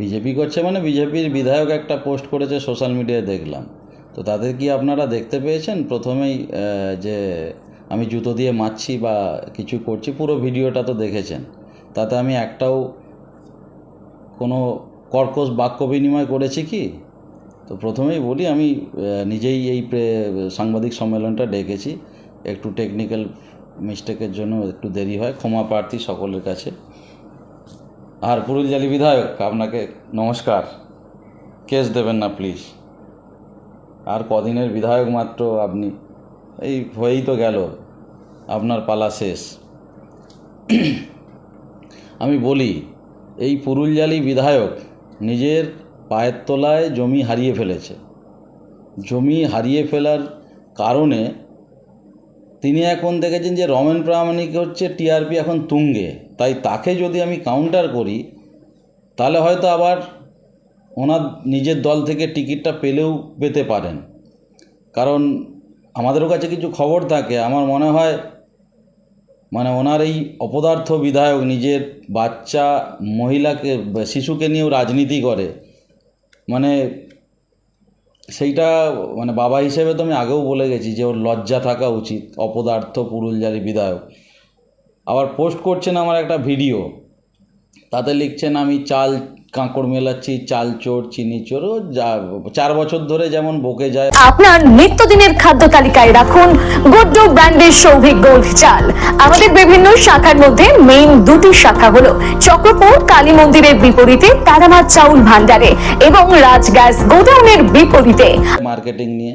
BJP করছে মানে বিজেপির বিধায়ক একটা পোস্ট করেছে সোশ্যাল মিডিয়ায় দেখলাম। তো তাদের কি আপনারা দেখতে পেয়েছেন? প্রথমেই যে আমি জুতো দিয়ে মারছি বা কিছু করছি, পুরো ভিডিওটা তো দেখেছেন। তাতে আমি একটাও কোনো কর্কশ বাক্য বিনিময় করেছি কি? তো প্রথমেই বলি, আমি নিজেই এই সাংবাদিক সম্মেলনটা ডেকেছি। একটু টেকনিক্যাল মিস্টেকের জন্য একটু দেরি হয়, ক্ষমা প্রার্থী সকলের কাছে। আর পুরুলজালি বিধায়ক, আপনাকে নমস্কার। কেস দেবেন না প্লিজ আর কদিনের বিধায়ক মাত্র আপনি। এই হয়েই তো গেল। আপনার পালা শেষ। আমি বলি, এই পুরুলজালি বিধায়ক নিজের পায়ের তলায় জমি হারিয়ে ফেলেছে। জমি হারিয়ে ফেলার কারণে তিনি এখন দেখেছেন যে রমেন প্রামাণিক হচ্ছে টিআরপি এখন তুঙ্গে। তাই তাকে যদি আমি কাউন্টার করি, তাহলে হয়তো আবার ওনার নিজের দল থেকে টিকিটটা পেলেও পেতে পারেন। কারণ আমাদেরও কাছে কিছু খবর থাকে, আমার মনে হয় মানে ওনার এই অপদার্থ বিধায়ক নিজের বাচ্চা, মহিলাকে, শিশুকে নিয়েও রাজনীতি করে। মানে সেইটা মানে বাবা হিসেবে তো আমি আগেও বলে গেছি যে ওর লজ্জা থাকা উচিত, অপদার্থ পুরুলজারি বিধায়ক। আবার পোস্ট করছেন আমার একটা ভিডিও তাতে লিখছেন আমি চাল কাঁকড় মেলাচ্ছি চাল চোর চিনি চোর যা চার বছর ধরে যেমন বকে যায়। আপনার নিত্যদিনের খাদ্য তালিকায় রাখুন গুড্ডু ব্র্যান্ডের সৌভিক গোল্ড চাল। আমাদের বিভিন্ন শাখার মধ্যে মেইন দুটি শাখা হলো চক্রপুর কালী মন্দিরের বিপরীতে তারামার চাউল ভান্ডারে এবং রাজ গ্যাস গোডাউনের বিপরীতে। মার্কেটিং নিয়ে।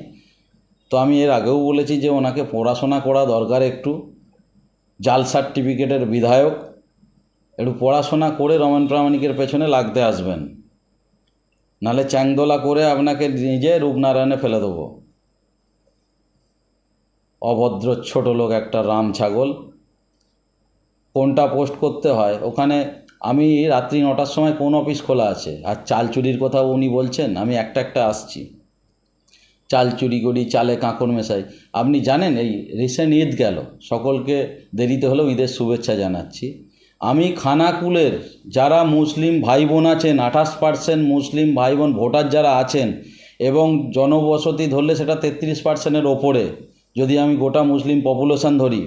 তো আমি এর আগেও বলেছি যে ওনাকে পড়াশোনা করা দরকার একটু। জাল সার্টিফিকেটের বিধায়ক। একটু পড়াশোনা করে রমেন প্রামাণিকের পেছনে লাগতে আসবেন। নালে চ্যাংদোলা করে আপনাকে নিজে রূপনারায়ণে ফেলে দেবো। অভদ্র ছোট লোক একটা রাম ছাগল। কোনটা পোস্ট করতে হয়? ওখানে আমি রাত্রি নটার সময় কোন অফিস খোলা আছে? আর চাল চুরির কথাও উনি বলছেন, আমি একটা একটা আসছি। চাল চুরি করি, চালে কাঁকড় মেশাই। আপনি জানেন, এই রিসেন্ট ঈদ গেল। সকলকে দেরিতে হলেও ঈদের শুভেচ্ছা জানাচ্ছি। আমি খানাকুলের যারা মুসলিম ভাই বোন আছেন, আঠাশ পার্সেন্ট মুসলিম ভাই বোন ভোটার যারা আছেন এবং জনবসতি ধরলে সেটা তেত্রিশ পার্সেন্টের ওপরে, যদি আমি গোটা মুসলিম পপুলেশন ধরি,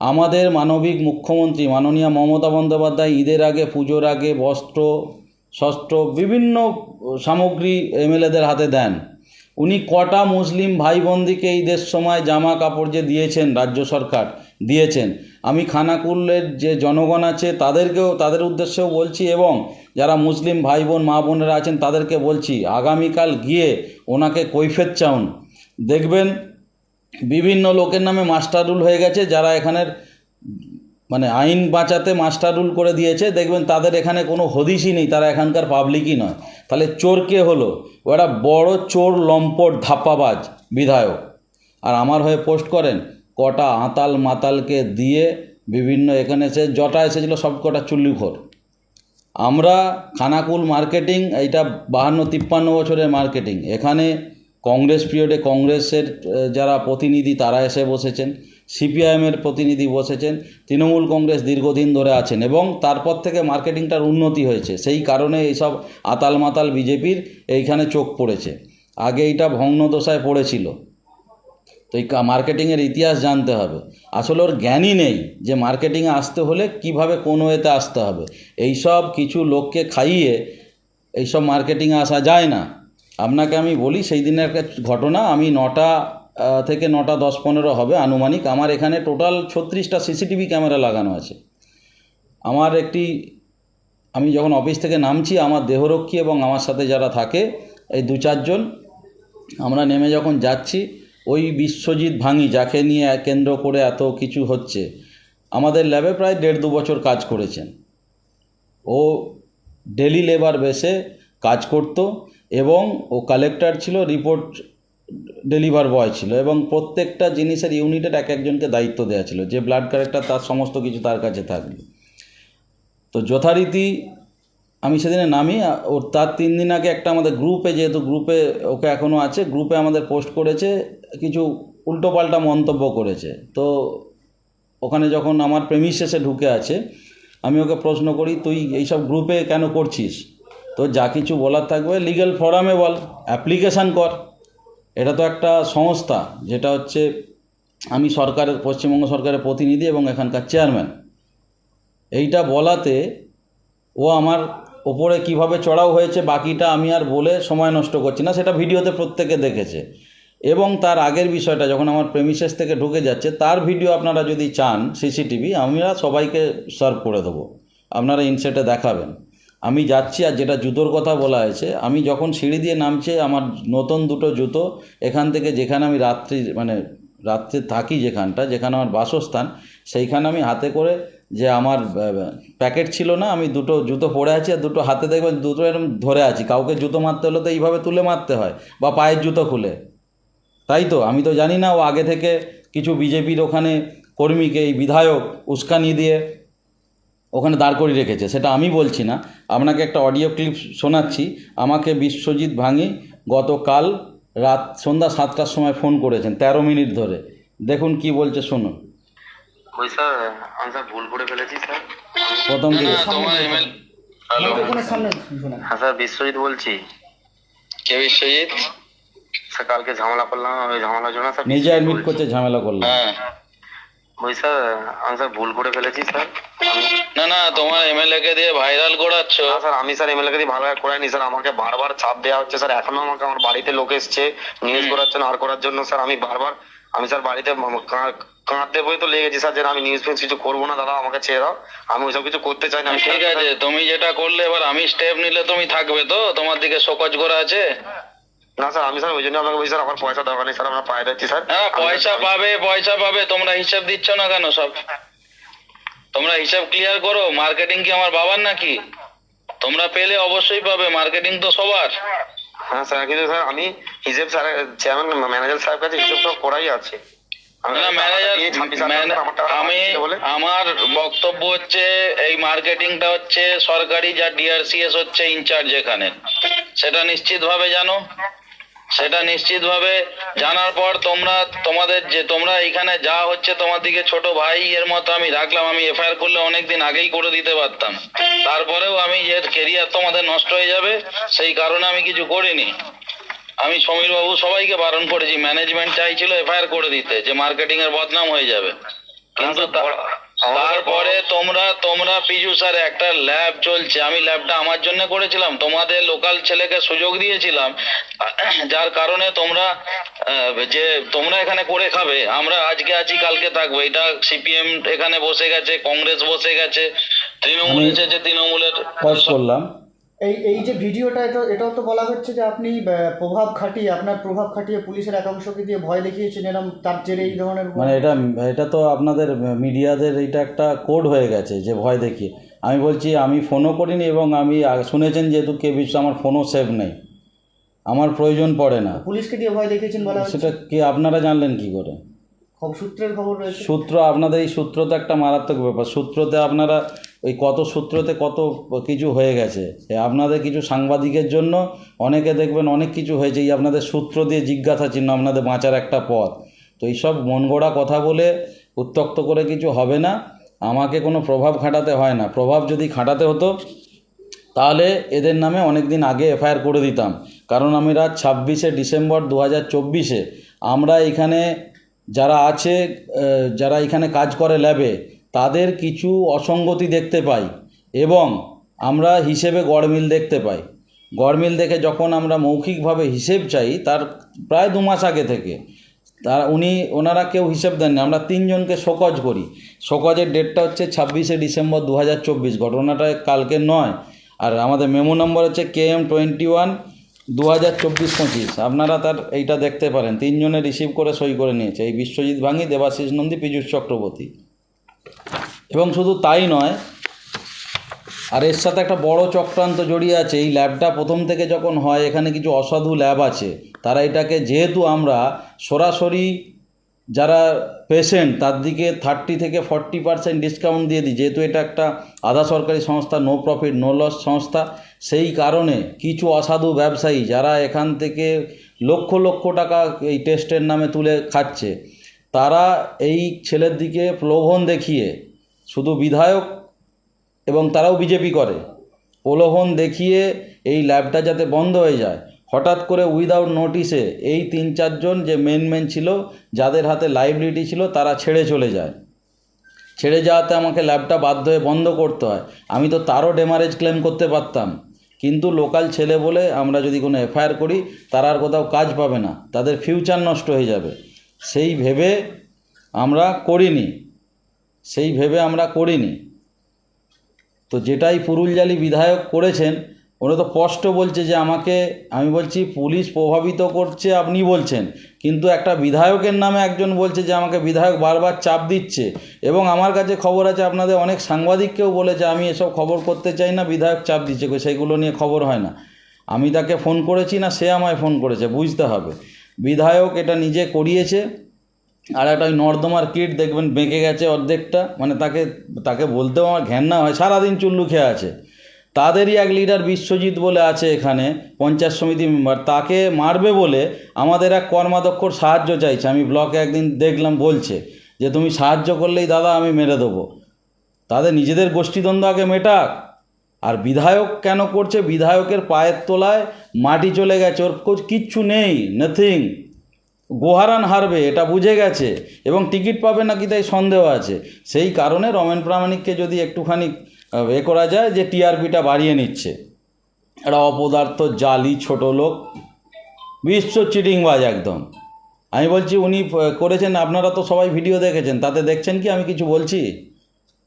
আমাদের মানবিক মুখ্যমন্ত্রী মাননীয় মমতা বন্দ্যোপাধ্যায় ঈদের আগে, পুজোর আগে বস্ত্র ষষ্ঠ বিভিন্ন সামগ্রী এমএলএদের হাতে দেন। উনি কটা মুসলিম ভাই বোনদিকে ঈদের সময় জামা কাপড় যে দিয়েছেন রাজ্য সরকার, দিয়েছেন। আমি খানাকুলের যে জনগণ আছে তাদেরকেও, তাদের উদ্দেশ্যেও বলছি এবং যারা মুসলিম ভাই বোন মা বোনেরা আছেন তাদেরকে বলছি, আগামীকাল গিয়ে ওনাকে কৈফেত চাউন। দেখবেন বিভিন্ন লোকের নামে মাস্টার রুল হয়ে গেছে, যারা এখানের মানে আইন বাঁচাতে মাস্টার রুল করে দিয়েছে, দেখবেন তাদের এখানে কোনো হদিসই নেই, তারা এখানকার পাবলিকই নয়। তাহলে চোর কে হলো? ওরা বড় চোর লম্পট ধাপ্পাবাজ বিধায়ক। আর আমার হয়ে পোস্ট করেন, কটা আতাল মাতালকে দিয়ে বিভিন্ন এখানে এসে জটা এসেছিল সব কটা চুল্লিখোর। আমরা খানাকুল মার্কেটিং, এইটা বাহান্ন তিপ্পান্ন বছরের মার্কেটিং। এখানে কংগ্রেস পিরিয়ডে কংগ্রেসের যারা প্রতিনিধি তারা এসে বসেছেন। সিপিআইএমের প্রতিনিধি বসেছেন। তৃণমূল কংগ্রেস দীর্ঘদিন ধরে আছেন এবং তারপর থেকে মার্কেটিংটার উন্নতি হয়েছে। সেই কারণে এইসব আতাল মাতাল বিজেপির এইখানে চোখ পড়েছে। আগে এইটা ভগ্নদশায় পড়েছিল। তো এই মার্কেটিংয়ের ইতিহাস জানতে হবে। আসলে ওর জ্ঞানই নেই যে মার্কেটিংয়ে আসতে হলে কীভাবে কোন ওয়েতে আসতে হবে। এইসব কিছু লোককে খাইয়ে এইসব মার্কেটিংয়ে আসা যায় না। আপনাকে আমি বলি, সেই দিনের একটা ঘটনা, আমি নটা থেকে নটা দশ পনেরো হবে আনুমানিক। আমার এখানে টোটাল ছত্রিশটা সিসিটিভি ক্যামেরা লাগানো আছে। আমার একটি, আমি যখন অফিস থেকে নামছি, আমার দেহরক্ষী এবং আমার সাথে যারা থাকে, এই দু চারজন, আমরা নেমে যখন যাচ্ছি, ওই বিশ্বজিৎ ভাঙি, যাকে নিয়ে কেন্দ্র করে এত কিছু হচ্ছে, আমাদের ল্যাবে প্রায় দেড় দু বছর কাজ করেছেন। ও ডেলি লেবার বেসে কাজ করত এবং ও কালেক্টর ছিল রিপোর্ট ডেলিভার বয় ছিল এবং প্রত্যেকটা জিনিসের ইউনিটের এক একজনকে দায়িত্ব দেওয়া ছিল। যে ব্লাড কালেক্টর তার সমস্ত কিছু তার কাছে থাকবে। তো যথারীতি আমি সেদিনে নামি ওর তার তিন দিন আগে একটা আমাদের গ্রুপে যেহেতু গ্রুপে ওকে এখনও আছে গ্রুপে আমাদের পোস্ট করেছে, কিছু উল্টোপাল্টা মন্তব্য করেছে। তো ওখানে যখন আমার প্রেমিস শেষে ঢুকে আছে, আমি ওকে প্রশ্ন করি, তুই এইসব গ্রুপে কেন করছিস? তো যা কিছু বলার থাকবে লিগ্যাল ফোরামে বল অ্যাপ্লিকেশান কর। এটা তো একটা সংস্থা, যেটা হচ্ছে আমি সরকারের, পশ্চিমবঙ্গ সরকারের প্রতিনিধি এবং এখানকার চেয়ারম্যান। এইটা বলাতে ও আমার ওপরে কীভাবে চড়াও হয়েছে, বাকিটা আমি আর বলে সময় নষ্ট করছি না, সেটা ভিডিওতে প্রত্যেকে দেখেছে। এবং তার আগের বিষয়টা, যখন আমার প্রেমিসেস থেকে ঢুকে যাচ্ছে, তার ভিডিও আপনারা যদি চান, সিসিটিভি, আমরা সবাইকে সার্ভ করে দেবো। আপনারা ইনসেটে দেখাবেন। আমি যাচ্ছি আর যেটা জুতোর কথা বলা হয়েছে, আমি যখন সিঁড়ি দিয়ে নামছে, আমার নতুন দুটো জুতো এখান থেকে যেখানে আমি রাত্রি মানে রাত্রে থাকি যেখানটা, যেখানে আমার বাসস্থান, সেইখানে আমি হাতে করে যে আমার প্যাকেট ছিল না, আমি দুটো জুতো পরে আছি আর দুটো হাতে দেখবেন দুটো এরকম ধরে আছি। কাউকে জুতো মারতে হলে তো এইভাবে তুলে মারতে হয় বা পায়ের জুতো খুলে। তাই তো? আমি তো জানি না ও আগে থেকে কিছু বিজেপির ওখানে কর্মীকে, এই বিধায়ক উস্কানি দিয়ে ওখানে দাঁড় করিয়ে রেখেছে। সেটা আমি বলছি না। আপনাকে একটা অডিও ক্লিপ শোনাচ্ছি। আমাকে বিশ্বজিৎ ভাঙি গতকাল রাত সন্ধ্যা সাতটার সময় ফোন করেছেন তেরো মিনিট ধরে। দেখুন কি বলছে শুনুন। ওই স্যার আমি স্যার ভুল করে ফেলেছি স্যার। প্রথম মাইক্রোফোনের সামনে শোনা হ্যাঁ স্যার বিশ্বজিৎ বলছি। কে বিশ্বজিৎ? স্যার কালকে ঝামেলা করলাম ওই ঝামেলার জন্য স্যার নিজে অ্যাডমিট করছে ঝামেলা করলাম হ্যাঁ। ওই স্যার আমি স্যার ভুল করে ফেলেছি স্যার। না না তোমার এমএলএ কে দিয়ে ভাইরাল করাচ্ছ। না স্যার আমি স্যার এমএলএ কে দিয়ে ভালো করাইনি স্যার। আমাকে বারবার চাপ দেওয়া হচ্ছে স্যার। এখনও আমাকে আমার বাড়িতে লোক এসছে নিউজ করার জন্য আর করার জন্য স্যার। আমি বারবার আমি স্যার বাড়িতে কাঁদতে বই তো লেগেছি স্যার যে আমি নিউজ ফিউজ কিছু করব না দাদা আমাকে ছেড়ে দাও। আমি ওইসব কিছু করতে চাই না। ঠিক আছে তুমি যেটা করলে এবার আমি স্টেপ নিলে তুমি থাকবে তো? তোমার দিকে শোকজ করা আছে? না স্যার আমি স্যার ওই জন্য আপনাকে বলছি স্যার আমার পয়সা দরকার নেই স্যার আমরা পায়ে যাচ্ছি স্যার। হ্যাঁ পয়সা পাবে পয়সা পাবে তোমরা হিসাব দিচ্ছ না কেন সব? তোমরা হিসাব ক্লিয়ার করো মার্কেটিং কি আমার বাবার নাকি? তোমরা পেলে অবশ্যই পাবে মার্কেটিং তো সবার। হ্যাঁ স্যার কিন্তু স্যার আমি হিসেব স্যার চেয়ারম্যান ম্যানেজার সাহেব কাছে হিসেব সব করাই আছে। আমি ম্যানেজার এই 26 হাজার টাকা আমার টাকা আমি বলে আমার বক্তব্য হচ্ছে এই মার্কেটিংটা হচ্ছে সরকারি যা ডিআরসিএস হচ্ছে ইনচার্জ এখানে। সেটা নিশ্চিতভাবে জানো? সেটা নিশ্চিতভাবে জানার পর তোমরা তোমাদের যে তোমরা এখানে যা হচ্ছে তোমার দিকে ছোট ভাই এর মতো আমি রাখলাম আমি এফআইআর করলে অনেকদিন আগেই করে দিতে পারতাম। তারপরেও আমি যে কেরিয়ার তোমাদের নষ্ট হয়ে যাবে সেই কারণে আমি কিছু করিনি। আমি সমীর বাবু সবাইকে বারণ করেছি ম্যানেজমেন্ট চাইছিল এফআইআর করে দিতে যে মার্কেটিং এর বদনাম হয়ে যাবে। কিন্তু তারপরে তোমরা তোমরা পিজু স্যার একটা ল্যাব চলছে। আমি ল্যাবটা আমার জন্য করেছিলাম। তোমাদের লোকাল ছেলেকে সুযোগ দিয়েছিলাম। যার কারণে তোমরা যে তোমরা এখানে করে খাবে। আমরা আজকে আছি কালকে থাকব। এটা সিপিএম এখানে বসে গেছে কংগ্রেস বসে গেছে। তৃণমূল এসেছে তৃণমূলের করলাম। এই এই যে ভিডিওটা এটা এটাও তো বলা হচ্ছে যে আপনি প্রভাব খাটিয়ে আপনার প্রভাব খাটিয়ে পুলিশের একাংশকে দিয়ে ভয় দেখিয়েছেন এরকম তার জেরে এই ধরনের মানে এটা এটা তো আপনাদের মিডিয়াদের এটা একটা কোড হয়ে গেছে যে ভয় দেখিয়ে। আমি বলছি আমি ফোনও করিনি এবং আমি শুনেছেন যেহেতু কে বিশ্ব আমার ফোনও সেভ নেই। আমার প্রয়োজন পড়ে না। পুলিশকে দিয়ে ভয় দেখিয়েছেন বলা সেটা কি আপনারা জানলেন কি করে? খব- সূত্রের খবর রয়েছে। সূত্র আপনাদের এই সূত্র তো একটা মারাত্মক ব্যাপার। সূত্রতে আপনারা ওই কত সূত্রতে কত কিছু হয়ে গেছে। আপনাদের কিছু সাংবাদিকের জন্য অনেকে দেখবেন অনেক কিছু হয়েছে। এই আপনাদের সূত্র দিয়ে জিজ্ঞাসা চিহ্ন, আপনাদের বাঁচার একটা পথ। তো এইসব মন গড়া কথা বলে উত্তক্ত করে কিছু হবে না। আমাকে কোনো প্রভাব খাটাতে হয় না। প্রভাব যদি খাটাতে হতো, তাহলে এদের নামে অনেক দিন আগে এফআইআর করে দিতাম। কারণ আমরা ছাব্বিশে ডিসেম্বর দু হাজার চব্বিশে আমরা এখানে যারা আছে যারা এখানে কাজ করে ল্যাবে তাদের কিছু অসঙ্গতি দেখতে পাই এবং আমরা হিসেবে গড়মিল দেখতে পাই। গড়মিল দেখে যখন আমরা মৌখিকভাবে হিসেব চাই, তার প্রায় দু মাস আগে থেকে, তারা উনি, ওনারা কেউ হিসেব দেননি। আমরা তিনজনকে শোকজ করি। শোকজের ডেটটা হচ্ছে ছাব্বিশে ডিসেম্বর দু হাজার চব্বিশ, ঘটনাটা কালকে নয়। আর আমাদের মেমো নম্বর হচ্ছে কে এম টোয়েন্টি ওয়ান দু হাজার চব্বিশ পঁচিশ। আপনারা তার এইটা দেখতে পারেন। তিনজনে রিসিভ করে সই করে নিয়েছে। এই বিশ্বজিৎ ভাঙি, দেবাশিস নন্দী, পীযূষ চক্রবর্তী। এবং শুধু তাই নয়, আর এর সাথে একটা বড় চক্রান্ত জড়িয়ে আছে, এই ল্যাবটা প্রথম থেকে যখন হয়, এখানে কিছু অসাধু ল্যাব আছে, তারা এটাকে যেহেতু আমরা সরাসরি যারা পেশেন্ট তার দিকে থার্টি থেকে ফর্টি পার্সেন্ট ডিসকাউন্ট দিয়ে দিই, যেহেতু এটা একটা আধা সরকারি সংস্থা নো প্রফিট নো লস সংস্থা, সেই কারণে কিছু অসাধু ব্যবসায়ী যারা এখান থেকে লক্ষ লক্ষ টাকা এই টেস্টের নামে তুলে খাচ্ছে তারা এই ছেলের দিকে প্রলোভন দেখিয়ে শুধু বিধায়ক এবং তারাও বিজেপি করে, প্রলোভন দেখিয়ে এই ল্যাবটা যাতে বন্ধ হয়ে যায়। হঠাৎ করে উইদাউট নোটিসে এই তিন চারজন যে মেন মেন ছিল, যাদের হাতে লাইবিলিটি ছিল, তারা ছেড়ে চলে যায়। ছেড়ে যাওয়াতে আমাকে ল্যাবটা বাধ্য হয়ে বন্ধ করতে হয়। আমি তো তারও ডেমারেজ ক্লেম করতে পারতাম। কিন্তু লোকাল ছেলে বলে আমরা যদি কোনো এফআইআর করি, তারা আর কোথাও কাজ পাবে না। তাদের ফিউচার নষ্ট হয়ে যাবে। সেই ভেবে আমরা করিনি। সেই ভেবে আমরা করিনি। তো যেটাই পুরুলজালি বিধায়ক করেছেন, ওরা তো স্পষ্ট বলছে যে আমাকে, আমি বলছি, পুলিশ প্রভাবিত করছে আপনি বলছেন। কিন্তু একটা বিধায়কের নামে একজন বলছে যে আমাকে বিধায়ক বারবার চাপ দিচ্ছে। এবং আমার কাছে খবর আছে, আপনাদের অনেক সাংবাদিককেও বলেছে, আমি এসব খবর করতে চাই না, বিধায়ক চাপ দিচ্ছে। কই সেইগুলো নিয়ে খবর হয় না। আমি তাকে ফোন করেছি না, সে আমায় ফোন করেছে, বুঝতে হবে। বিধায়ক এটা নিজে করিয়েছে, আর একটা ওই নর্দমার কিট দেখবেন বেঁকে গেছে অর্ধেকটা মানে তাকে তাকে বলতেও আমার ঘেন্না হয়, সারাদিন চুল্লু খেয়ে আছে। তাদেরই এক লিডার বিশ্বজিৎ বলে আছে এখানে, পঞ্চায়েত সমিতি মেম্বার, তাকে মারবে বলে আমাদের এক কর্মাধ্যক্ষর সাহায্য চাইছে, আমি ব্লকে একদিন দেখলাম বলছে যে তুমি সাহায্য করলেই দাদা আমি মেরে দেবো। তাদের নিজেদের গোষ্ঠীদ্বন্দ্ব আগে মেটাক, আর বিধায়ক কেন করছে? বিধায়কের পায়ের তলায় মাটি চলে গেছে, ওর কোচ- কিচ্ছু নেই নাথিং গোহারান হারবে, এটা বুঝে গেছে, এবং টিকিট পাবে নাকি তাই সন্দেহ আছে। সেই কারণে রমেন প্রামাণিককে যদি একটুখানি এ করা যায় যে টিআরপিটা বাড়িয়ে নিচ্ছে। একটা অপদার্থ, জালি, ছোট লোক, বিশ্ব চিটিংবাজ একদম। আমি বলছি, উনি করেছেন, আপনারা তো সবাই ভিডিও দেখেছেন, তাতে দেখছেন কি আমি কিছু বলছি?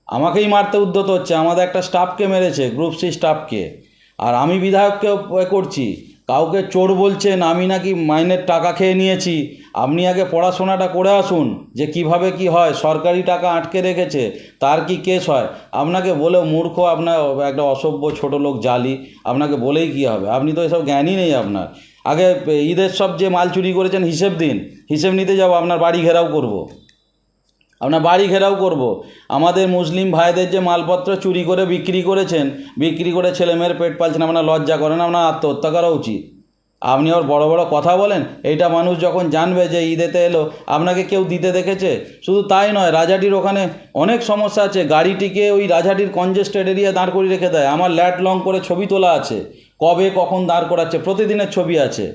আমাকেই মারতে উদ্যত হচ্ছে, আমাদের একটা স্টাফকে মেরেছে, গ্রুপ সি স্টাফকে। আর আমি বিধায়ককে করছি। কাউকে চোর বলছেন, আমি নাকি মাইনের টাকা খেয়ে নিয়েছি। আপনি আগে পড়াশোনাটা করে আসুন যে কীভাবে কি হয়। সরকারি টাকা আটকে রেখেছে, তার কি কেস হয়? আপনাকে বলে মূর্খ, আপনার একটা অসভ্য ছোট লোক জালি, আপনাকে বলেই কি হবে? আপনি তো এসব জ্ঞানই নেই আপনার। আগে ঈদের সব যে মাল চুরি করেছেন, হিসেব দিন। হিসেব নিতে যাব, আপনার বাড়ি ঘেরাও করব। আপনার বাড়ি ঘেরাও করব। আমাদের মুসলিম ভাইদের যে মালপত্র চুরি করে বিক্রি করেছেন, বিক্রি করে ছেলেমেয়ের পেট পালছেন আপনার লজ্জা করেন আপনার আত্মহত্যা করা উচিত। আপনি আবার বড় বড় কথা বলেন, এইটা মানুষ যখন জানবে যে ঈদেতে এলো, আপনাকে কেউ দিতে দেখেছে? শুধু তাই নয়, রাজাটির ওখানে অনেক সমস্যা আছে। গাড়িটিকে ওই রাজাটির কনজেস্টেড এরিয়া দাঁড় করিয়ে রেখে দেয়। আমার ল্যাট লং করে ছবি তোলা আছে। কবে, কখন দাঁড় করাচ্ছে, প্রতিদিনের ছবি আছে।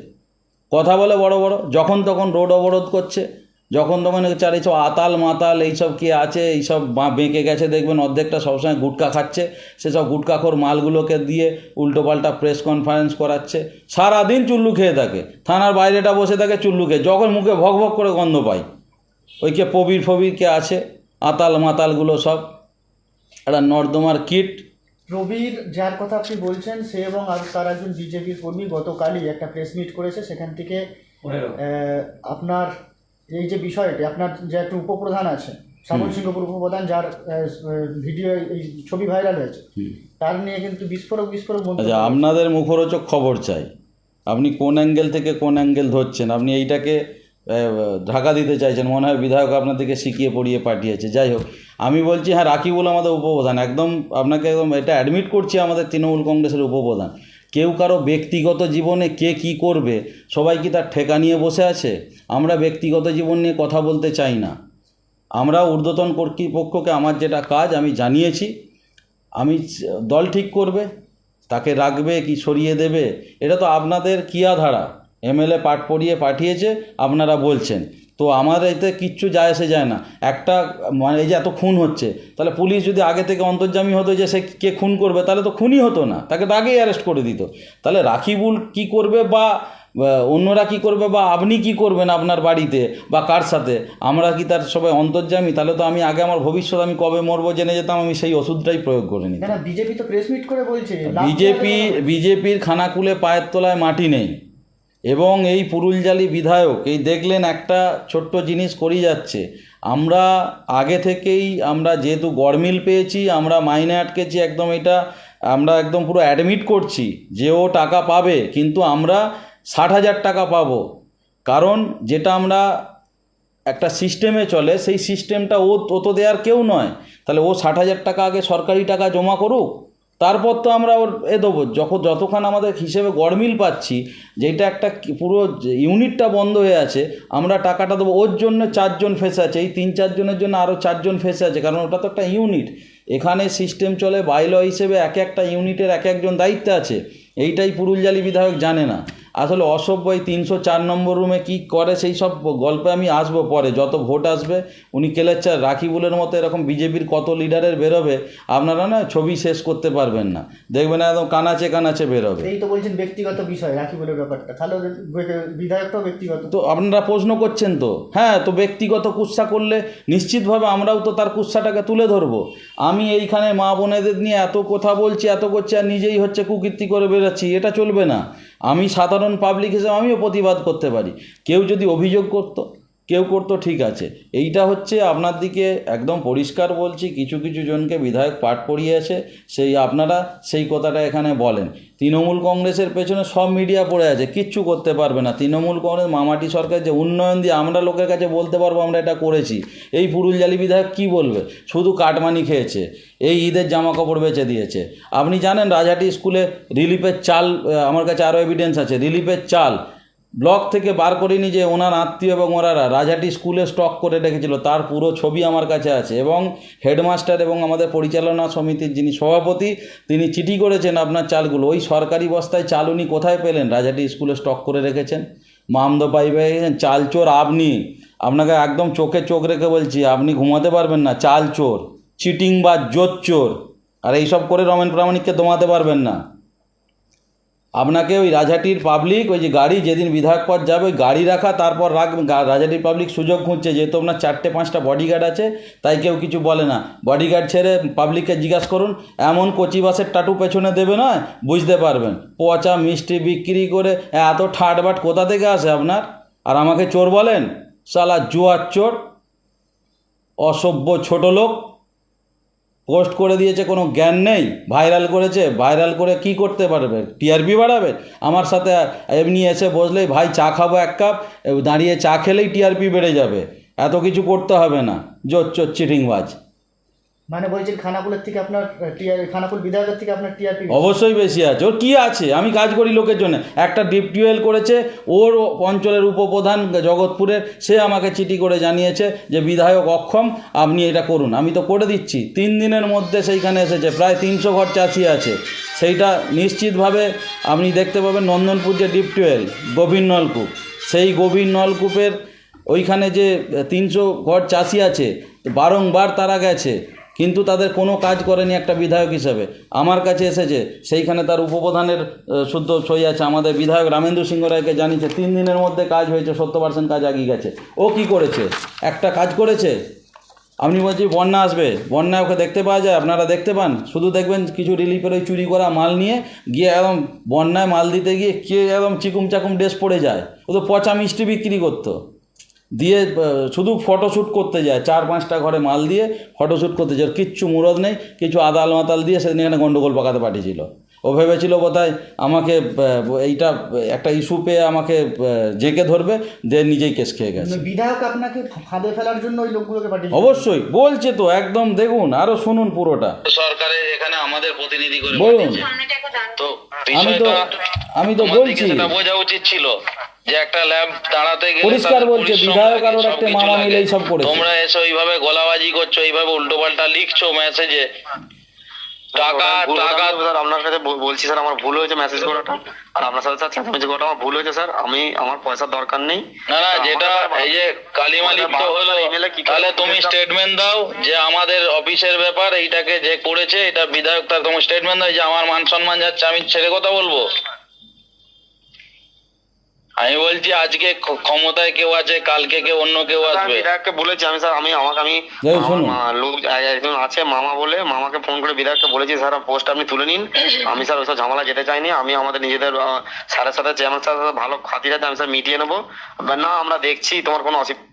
কথা বলে বড় বড়, যখন তখন রোড অবরোধ করছে। যখন তখন চার এইসব আতাল মাতাল এইসব কি আছে এইসব বা- বেঁকে গেছে দেখবেন অর্ধেকটা সবসময় গুটকা খাচ্ছে। সেসব গুটকাখোর মালগুলোকে দিয়ে উল্টোপাল্টা প্রেস কনফারেন্স করাচ্ছে। সারাদিন চুল্লু খেয়ে থাকে। থানার বাইরেটা বসে থাকে চুল্লু খেয়ে। যখন মুখে ভক ভক করে গন্ধ পাই ওই কে প্রবীর ফবির কে আছে আতাল মাতালগুলো সব। একটা নর্দমার কিট। প্রবীর যার কথা আপনি বলছেন সে এবং আর তার একজন বিজেপির কর্মী গতকালই একটা প্রেস মিট করেছে। সেখান থেকে আপনার এই যে বিষয়টি আপনার যে একটা উপপ্রধান আছে শ্যামল সিংহপুর উপপ্রধান যার ভিডিও এই ছবি ভাইরাল হয়েছে তার নিয়ে কিন্তু বিস্ফোরক বিস্ফোরক আচ্ছা আপনাদের মুখরোচক খবর চাই। আপনি কোন অ্যাঙ্গেল থেকে কোন অ্যাঙ্গেল ধরছেন? আপনি এইটাকে ঢাকা দিতে চাইছেন। মনে হয় বিধায়ক আপনাদেরকে শিখিয়ে পড়িয়ে পাঠিয়েছে। যাই হোক আমি বলছি হ্যাঁ রাকিবুল আমাদের উপপ্রধান। একদম আপনাকে একদম এটা অ্যাডমিট করছি আমাদের তৃণমূল কংগ্রেসের উপপ্রধান। কেউ কারও ব্যক্তিগত জীবনে কে কি করবে, সবাই কি তার ঠেকা নিয়ে বসে আছে? আমরা ব্যক্তিগত জীবন নিয়ে কথা বলতে চাই না। আমরা ঊর্ধ্বতন কর্তৃপক্ষকে আমার যেটা কাজ আমি জানিয়েছি, আমি দল ঠিক করবে, তাকে রাখবে কি সরিয়ে দেবে, এটা তো আপনাদের কিয়াধারা এমএলএ পাঠ পড়িয়ে পাঠিয়েছে, আপনারা বলছেন। তো আমার এতে কিচ্ছু যায় এসে যায় না। একটা মানে এই যে এত খুন হচ্ছে তাহলে পুলিশ যদি আগে থেকে অন্তর্জামী হতো যে সে কে খুন করবে তাহলে তো খুনই হতো না তাকে তো আগেই অ্যারেস্ট করে দিত। তাহলে রাখিবুল কি করবে বা অন্যরা কি করবে বা আপনি কি করবেন আপনার বাড়িতে বা কার সাথে? আমরা কি তার সবাই অন্তর্জামী? তাহলে তো আমি আগে আমার ভবিষ্যৎ আমি কবে মরবো জেনে যেতাম আমি সেই ওষুধটাই প্রয়োগ করে নিতাম। বিজেপি তো প্রেস মিট করে বলছে বিজেপি বিজেপির খানাকুলে পায়ের তলায় মাটি নেই। এবং এই পুরুলজালি বিধায়ক, এই দেখলেন একটা ছোট্ট জিনিস করেই যাচ্ছে। আমরা আগে থেকেই, আমরা যেহেতু গড়মিল পেয়েছি, আমরা মাইনে আটকেছি, একদম এটা আমরা একদম পুরো অ্যাডমিট করছি যে ও টাকা পাবে, কিন্তু আমরা ষাট হাজার টাকা পাবো। কারণ যেটা আমরা একটা সিস্টেমে চলে, সেই সিস্টেমটা ও তো দেওয়ার কেউ নয়। তাহলে ও ষাট হাজার টাকা আগে সরকারি টাকা জমা করুক তারপর তো আমরা ওর এ দেবো। যখন যতক্ষণ আমাদের হিসেবে গড়মিল পাচ্ছি, যেটা একটা পুরো ইউনিটটা বন্ধ হয়ে আছে, আমরা টাকাটা দেবো। ওর জন্য চারজন ফেস আছে। এই তিন চারজনের জন্য আরও চারজন ফেস আছে, কারণ ওটা তো একটা ইউনিট। এখানে সিস্টেম চলে বাইল হিসেবে এক একটা ইউনিটের এক একজন দায়িত্বে আছে। এইটাই পুরুলজালি বিধায়ক জানে না। আসলে অসভ্য এই তিনশো চার নম্বর রুমে কি করে সেই সব গল্পে আমি আসব পরে যত ভোট আসবে উনি কেলেচ্চার রাখিবুলের মতো এরকম বিজেপির কত লিডারের বেরোবে আপনারা না ছবি শেষ করতে পারবেন না। দেখবেন একদম কানাচে কানাচে বেরোবে। এই তো বলছেন ব্যক্তিগত বিষয় রাখিবুলের ব্যাপারটা। তাহলে বিধায়কটাও ব্যক্তিগত। তো আপনারা প্রশ্ন করছেন তো? হ্যাঁ তো ব্যক্তিগত কুৎসা করলে নিশ্চিতভাবে আমরাও তো তার কুৎসাটাকে তুলে ধরবো। আমি এইখানে মা বোনেদের নিয়ে এত কথা বলছি এত করছি আর নিজেই হচ্ছে কুকীর্তি করে বেরোচ্ছি এটা চলবে না। আমি সাধারণ পাবলিক হিসেবে আমিও প্রতিবাদ করতে পারি। কেউ যদি অভিযোগ করতো কেউ করতো ঠিক আছে। এইটা হচ্ছে আপনার দিকে একদম পরিষ্কার বলছি, কিছু কিছু জনকে বিধায়ক পাঠ পড়িয়েছে, সেই আপনারা সেই কথাটা এখানে বলেন। তৃণমূল কংগ্রেসের পেছনে সব মিডিয়া পড়ে আছে, কিচ্ছু করতে পারবে না। তৃণমূল কংগ্রেস, মামাটি সরকার যে উন্নয়ন দিয়ে আমরা লোকের কাছে বলতে পারব আমরা এটা করেছি। এই পুরুলজালি বিধায়ক কি বলবে? শুধু কাটমানি খেয়েছে, এই ঈদের জামা কাপড় বেচে দিয়েছে। আপনি জানেন রাজাটি স্কুলে রিলিফের চাল আমার কাছে আরও এভিডেন্স আছে, রিলিফের চাল ব্লক থেকে বার করিনি যে ওনার আত্মীয় এবং ওনারা রাজাটি স্কুলে স্টক করে রেখেছিল, তার পুরো ছবি আমার কাছে আছে এবং হেডমাস্টার এবং আমাদের পরিচালনা সমিতির যিনি সভাপতি, তিনি চিঠি করেছেন আপনার চালগুলো। ওই সরকারি বস্তায় চাল উনি কোথায় পেলেন? রাজাটি স্কুলে স্টক করে রেখেছেন। মামদো পাইবে চাল চোর আপনি, আপনাকে একদম চোখে চোখ রেখে বলছি, আপনি ঘুমাতে পারবেন না, চাল চোর চিটিং বা জোর চোর। আর এইসব করে রমেন প্রামাণিককে দমাতে পারবেন না। আপনাকে ওই রাজাটির পাবলিক ওই যে গাড়ি যেদিন বিধায়ক পদ যাবে, ওই গাড়ি রাখা, তারপর গা- রাজাটির পাবলিক সুযোগ খুঁজছে, যেহেতু আপনার চারটে, পাঁচটা বডিগার্ড আছে, তাই কেউ কিছু বলে না। বডিগার্ড ছেড়ে পাবলিককে জিজ্ঞাসা করুন, এমন কচি বাসের টাটু পেছনে দেবে না বুঝতে পারবেন। পচা মিষ্টি বিক্রি করে এত ঠাটবাট কোথা থেকে আসে আপনার? আর আমাকে চোর বলেন? সালা জুয়ার চোর, অসভ্য ছোট লোক। পোস্ট করে দিয়েছে, কোনো জ্ঞান নেই, ভাইরাল করেছে, ভাইরাল করে কি করতে পারবে? টিআরপি বাড়াবে? আমার সাথে এমনি এসে বসলেই, ভাই, চা খাব এক কাপ। দাঁড়িয়ে চা খেলেই টিআরপি বেড়ে যাবে। এত কিছু করতে হবে না। জোর চোর চিটিংবাজ। মানে বলছেন খানাকুলের থেকে আপনার খানাকুল বিধায়কের থেকে আপনার টিআরপি অবশ্যই বেশি আছে। ওর কী আছে? আমি কাজ করি লোকের জন্য। একটা ডিপ টিউবওয়েল করেছে, ওর অঞ্চলের উপপ্রধান জগৎপুরের, সে আমাকে চিঠি করে জানিয়েছে যে, বিধায়ক অক্ষম, আপনি এটা করুন। আমি তো করে দিচ্ছি। তিন দিনের মধ্যে সেইখানে এসেছে, প্রায় তিনশো ঘর চাষি আছে। সেইটা নিশ্চিতভাবে আপনি দেখতে পাবেন নন্দনপুর যে ডিপ টিউবওয়েল গভীর নলকূপ। সেই গভীর নলকূপের ওইখানে যে তিনশো ঘর চাষি আছে, বারংবার তারা গেছে। কিন্তু তাদের কোনো কাজ করেনি একটা বিধায়ক হিসেবে। আমার কাছে এসেছে, সেইখানে তার উপপ্রধানের শুদ্ধ সই আছে। আমাদের বিধায়ক রামেন্দ্র সিংহ রায়কে জানিয়েছে, তিন দিনের মধ্যে কাজ হয়েছে, সত্তর পার্সেন্ট কাজ আগিয়ে গেছে। ও কি করেছে? একটা কাজ করেছে? আপনি বলছি, বন্যা আসবে। বন্যায় ওকে দেখতে পাওয়া যায়? আপনারা দেখতে পান? শুধু দেখবেন কিছু রিলিফের ওই চুরি করা মাল নিয়ে গিয়ে একদম বন্যায় মাল দিতে গিয়ে কে একদম চিকুম চাকুম ড্রেস পড়ে যায়। ও তো পচা মিষ্টি বিক্রি করতো। দিয়ে শুধু ফটোশ্যুট করতে যায়। চার পাঁচটা ঘরে মাল দিয়ে ফটোশ্যুট করতে যায়। কিচ্ছু মুরদ নেই কিছু আদাল মাতাল দিয়ে সেদিন এখানে গন্ডগোল পাকাতে পাঠিয়েছিল। ও ভেবেছিল বোধহয় আমাকে এইটা একটা ইস্যু পেয়ে আমাকে জেঁকে ধরবে দিয়ে নিজেই কেস খেয়ে গেছে। বিধায়ক আপনাকে ফাঁদে ফেলার জন্য ওই লোকগুলোকে পাঠিয়ে অবশ্যই বলছে তো একদম দেখুন আরও শুনুন পুরোটা। সরকারের এখানে আমাদের প্রতিনিধি করে বলুন। তো আমি তো আমি তো বলছি। সেটা বোঝা উচিত ছিল যে একটা ল্যাব দাঁড়াতে গেলে পরিষ্কার বলছে, বিধায়ক আর একটা মামা। মিলেই সব করেছে। তোমরা এসে ওইভাবে গোলাবাজি করছ এইভাবে উল্টো পাল্টা লিখছো মেসেজে। টাকা টাকা স্যার আপনার কাছে বলছি স্যার আমার ভুল হয়েছে মেসেজ করাটা। আর আপনার সাথে স্যার চেঁচামেচি করাটা আমার ভুল হয়েছে স্যার আমি আমার পয়সার দরকার নেই। না না যেটা এই যে কালিমা লিপ্ত হলো তাহলে তুমি স্টেটমেন্ট দাও যে আমাদের অফিসের ব্যাপার এইটাকে যে করেছে এটা বিধায়ক তার তোমার স্টেটমেন্ট দাও যে আমার মান সম্মান যাচ্ছে আমি ছেড়ে কথা বলব? আমি বলছি আজকে ক্ষমতায় কেউ আছে কালকে কেউ অন্য কেউ আসবে। বিধায়ককে বলেছি আমি স্যার আমি আমাকে আমি আমার মা- লোক একজন আছে মামা বলে মামাকে ফোন করে বিধায়ককে বলেছি স্যার পোস্ট আপনি তুলে নিন। আমি স্যার ওইসব ঝামেলা যেতে চাইনি। আমি আমাদের নিজেদের স্যারের সাথে চেয়ারম্যান স্যারের সাথে ভালো খাতির আছে আমি স্যার মিটিয়ে নেব। না আমরা দেখছি তোমার কোনো অসুবিধা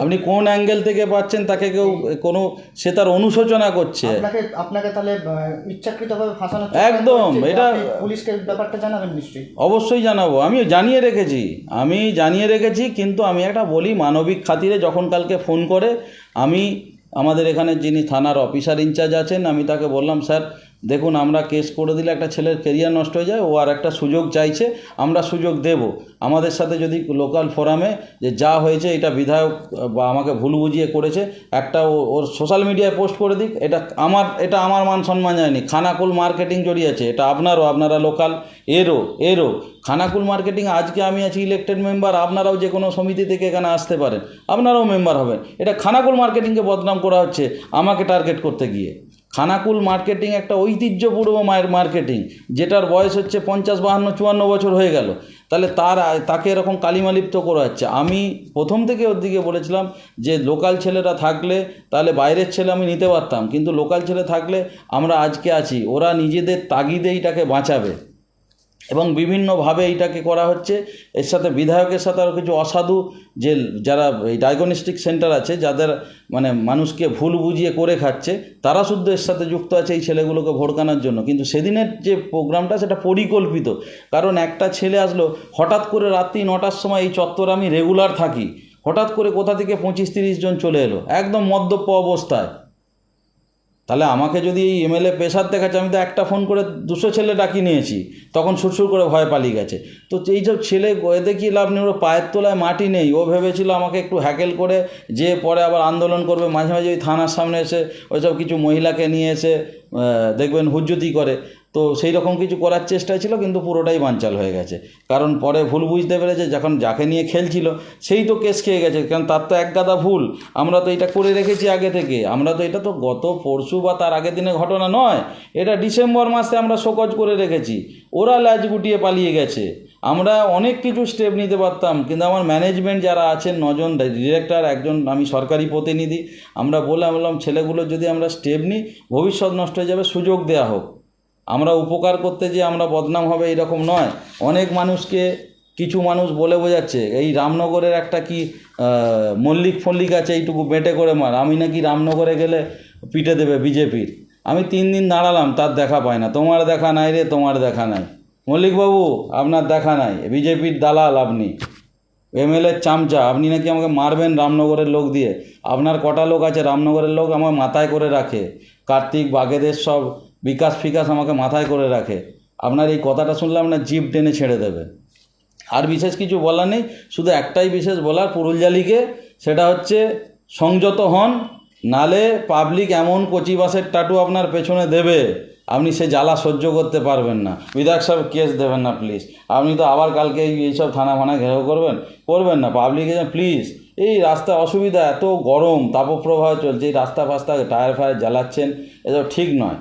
আপনি কোন অ্যাঙ্গেল থেকে পাচ্ছেন তাকে কেউ কোনো সে তার অনুশোচনা করছে। আপনাকে আপনাকে তাহলে ইচ্ছাকৃতভাবে ফাঁসানো একদম, এটা- পুলিশকে ব্যাপারটা জানাবেন নিশ্চয়ই। অবশ্যই জানাব। আমি জানিয়ে রেখেছি। আমি জানিয়ে রেখেছি কিন্তু আমি একটা বলি মানবিক খাতিরে যখন কালকে ফোন করে আমি আমাদের এখানে যিনি থানার অফিসার ইনচার্জ আছেন আমি তাকে বললাম স্যার দেখুন, আমরা কেস করে দিলে একটা ছেলের কেরিয়ার নষ্ট হয়ে যায়, ও আর একটা সুযোগ চাইছে, আমরা সুযোগ দেব। আমাদের সাথে যদি লোকাল ফোরামে যে যা হয়েছে, এটা বিধায়ক, বা আমাকে ভুল বুঝিয়ে করেছে, একটা ওর সোশ্যাল মিডিয়ায় পোস্ট করে দিক, এটা আমার এটা আমার মান সম্মান যায়নি খানাকুল মার্কেটিং জড়িয়েছে, এটা আপনারও, আপনারা লোকাল এরও এরও। খানাকুল মার্কেটিং আজকে আমি আছি ইলেক্টেড মেম্বার আপনারাও যে কোনো সমিতি থেকে এখানে আসতে পারেন, আপনারাও মেম্বার হবেন। এটা খানাকুল মার্কেটিংকে বদনাম করা হচ্ছে, আমাকে টার্গেট করতে গিয়ে। খানাকুল মার্কেটিং একটা ঐতিহ্যপূর্ব মায়ের মার্কেটিং, যেটার বয়স হচ্ছে পঞ্চাশ, বাহান্ন, চুয়ান্ন বছর হয়ে গেল। তাহলে তার, তাকে এরকম কালিমালিপ্ত করা হচ্ছে। আমি প্রথম থেকে ওর দিকে বলেছিলাম যে, লোকাল ছেলেরা থাকলে, তাহলে বাইরের ছেলে আমি নিতে পারতাম। কিন্তু লোকাল ছেলে থাকলে আমরা আজকে আছি। ওরা নিজেদের তাগিদেইটাকে বাঁচাবে। এবং বিভিন্নভাবে এইটাকে করা হচ্ছে। এর সাথে বিধায়কের সাথে আরও কিছু অসাধু যে যারা এই ডায়াগনস্টিক সেন্টার আছে, যাদের মানে মানুষকে ভুল বুঝিয়ে করে খাচ্ছে, তারা শুদ্ধ এর সাথে যুক্ত আছে এই ছেলেগুলোকে ভোটকানোর জন্য। কিন্তু সেদিনের যে প্রোগ্রামটা, সেটা পরিকল্পিত। কারণ একটা ছেলে আসলো, হঠাৎ করে রাত্রি নটার সময় এই চত্বরে আমি রেগুলার থাকি। হঠাৎ করে কোথা থেকে পঁচিশ তিরিশ জন চলে এলো। একদম মদ্যপ অবস্থায়। তাহলে আমাকে যদি এই এমএলএ পেশার দেখাচ্ছে, আমি তো একটা ফোন করে দুশো ছেলে ডাকি নিয়েছি, তখন সুরসুর করে ভয় পালিয়ে গেছে। তো এই সব ছেলে, এতে কি লাভ নেই? ওর পায়ের তোলায় মাটি নেই। ও ভেবেছিল আমাকে একটু হ্যাকেল করে যে পরে আবার আন্দোলন করবে। মাঝে মাঝে ওই থানার সামনে এসে ওইসব কিছু মহিলাকে নিয়ে এসে দেখবেন হুজ্জতি করে। তো সেই রকম কিছু করার চেষ্টা ছিল, কিন্তু পুরোটাই বানচাল হয়ে গেছে। কারণ পরে ভুল বুঝতে পেরেছে, যখন যাকে নিয়ে খেলছিল, সেই তো কেস খেয়ে গেছে, কারণ তার তো এক গাদা ভুল। আমরা তো এটা করে রেখেছি আগে থেকে। আমরা তো এটা তো গত পরশু বা তার আগের দিনের ঘটনা নয়, এটা ডিসেম্বর মাসে আমরা শোকজ করে রেখেছি। ওরা ল্যাজ গুটিয়ে পালিয়ে গেছে। আমরা অনেক কিছু স্টেপ নিতে পারতাম, কিন্তু আমার ম্যানেজমেন্ট যারা আছেন, নজন ডিরেক্টর একজন আমি সরকারি প্রতিনিধি, আমরা বলে বললাম, ছেলেগুলো যদি আমরা স্টেপ নিই, ভবিষ্যৎ নষ্ট হয়ে যাবে, সুযোগ দেওয়া হোক। আমরা উপকার করতে যে আমরা বদনাম হবে এরকম নয়। অনেক মানুষকে কিছু মানুষ বলে বোঝাচ্ছে, এই রামনগরের একটা কি মল্লিক ফল্লিক আছে, এইটুকু বেটে করে মার, আমি নাকি রামনগরে গেলে পিটে দেবে বিজেপির। আমি তিন দিন দাঁড়ালাম, তার দেখা পাই না, তোমার দেখা নাই রে, তোমার দেখা নাই। মল্লিকবাবু আপনার দেখা নাই, বিজেপির দালাল আপনি। এমএলএর চামচা, আপনি নাকি আমাকে মারবেন রামনগরের লোক দিয়ে? আপনার কটা লোক আছে, রামনগরের লোক আমার মাথায় করে রাখে। কার্তিক বাঘেদের সব বিকাশ ফিকাশ আমাকে মাথায় করে রাখে। আপনার এই কথাটা শুনলে আপনার জিপ টেনে ছেড়ে দেবে। আর বিশেষ কিছু বলার নেই, শুধু একটাই বিশেষ বলার পুরুলজালিকে সেটা হচ্ছে সংযত হন, নালে পাবলিক এমন কচি বাসের টাটু আপনার পেছনে দেবে, আপনি সে জ্বালা সহ্য করতে পারবেন না। বিধায়ক সাহেব কেস দেবেন না প্লিজ আপনি তো আবার কালকে এইসব থানা ফানা ঘেরাও করবেন? করবেন না। পাবলিকে প্লিজ এই রাস্তা অসুবিধা, এত গরম, তাপপ্রবাহ চলছে, এই রাস্তা ফাস্তা টায়ার ফায়ার জ্বালাচ্ছেন, এসব ঠিক নয়।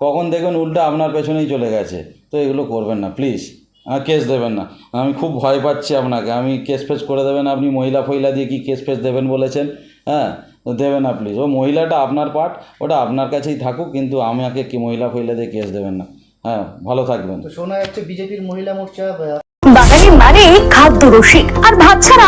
কখন দেখবেন উল্টা আপনার পেছনেই চলে গেছে। তো এগুলো করবেন না প্লিজ আর কেস দেবেন না। আমি খুব ভয় পাচ্ছি আপনাকে। আমি কেস ফেস করে দেবেন আপনি মহিলা ফহিলা দিয়ে কি কেস ফেস দেবেন বলেছেন? হ্যাঁ? দেবেন না প্লিজ ও মহিলাটা আপনার পার্ট ওটা আপনার কাছেই থাকুক কিন্তু আমি আমাকে কি মহিলা ফহিলা দিয়ে কেস দেবেন না। হ্যাঁ ভালো থাকবেন। তো শোনা যাচ্ছে বিজেপির মহিলা মোর্চা বাঙালি মানে খাদ্য রসিক। আর ভাত ছাড়া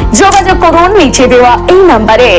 যোগাযোগ করুন নিচে দেওয়া এই নাম্বারে।